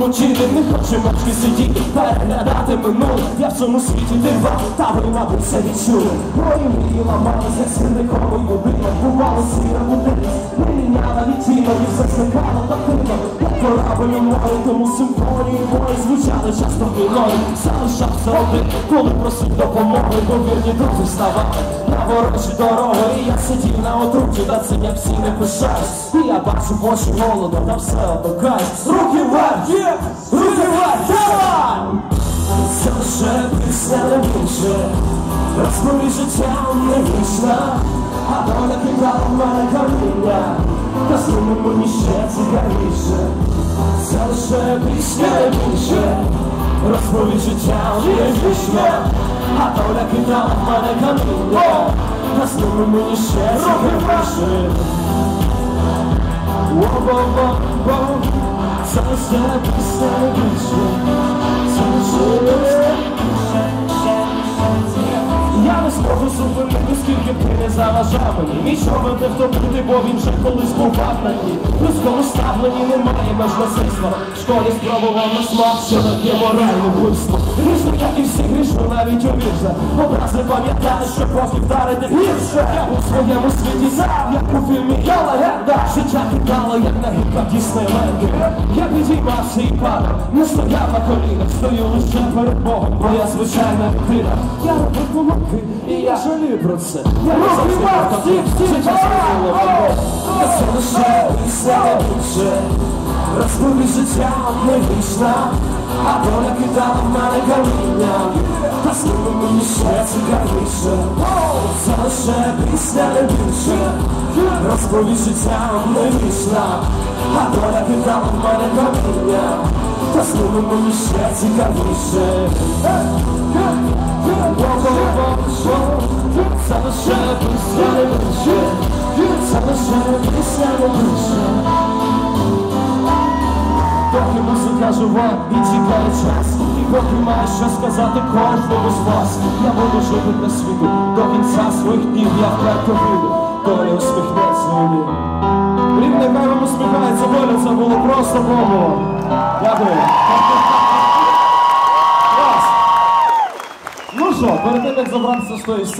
помочити, не хочу мовчки сидіти, переглядати минуле, я в цьому світі дива, та ви, мабуть, це відчули. Мої мрії ламалися сірниковий будинок, бувало сіра будинок, не міняла відтінок і все зникало та тихо. Як корабель у морі, тому симфонії мої звучали часто війною. Залишався один, коли просив допомоги, бо вірні друзі ставали на ворожі дороги. І я сидів на отруті, та цим я всі не пишаюсь. І я бачу в очі голоду, та все одно. Jest! Wygrywa! Działań! Zawsze być na najmniejsze Rozpój życia mniejsza A ona chyba małego linia Kostiumy mówi się cygarnisze Zawsze być na najmniejsze Rozpój życia mniejsza A ona chyba małego linia Kostiumy mówi się cygarnisze Whoa, whoa, whoa, whoa Será que será заважав мені Нічого не втопити, бо він же колись був вагнаний В людському ставленні немає меж насильства. В школі спробував на смак, що таке моральне вбивство. Грішник, як і всі грішно, навіть у вірша Образи пам'ятаю, що поки вдарити гірше. Я у своєму світі сам, як у фільмі Я легенда Життя кидало, як на гібках Діснейленді Я підіймався і падав, не стояв на колінах. Стою лише перед Богом, моя звичайна людина Я робив помилки, і я жалію про це. Я Kurwa, wszyscy Zresztą piszę dobrze Rozpływy życia najbliższa A to lepiej dawna legalina Ta słowa mi się ciekawisze Zawsze piszę najbliższe Rozpływy życia najbliższa A to lepiej dawna legalina Ta słowa mi się ciekawisze Wow, wow, wow, Поки музика жива і тікає час І поки має що сказати кожному з вас Я буду жити для світу. До кінця своїх днів Я вперто вийду, доля усміхнеться мені Рівне хай вам усміхається доля, це було просто бомбово Дякую. Клас! Ну що, перед тим як забратися з тої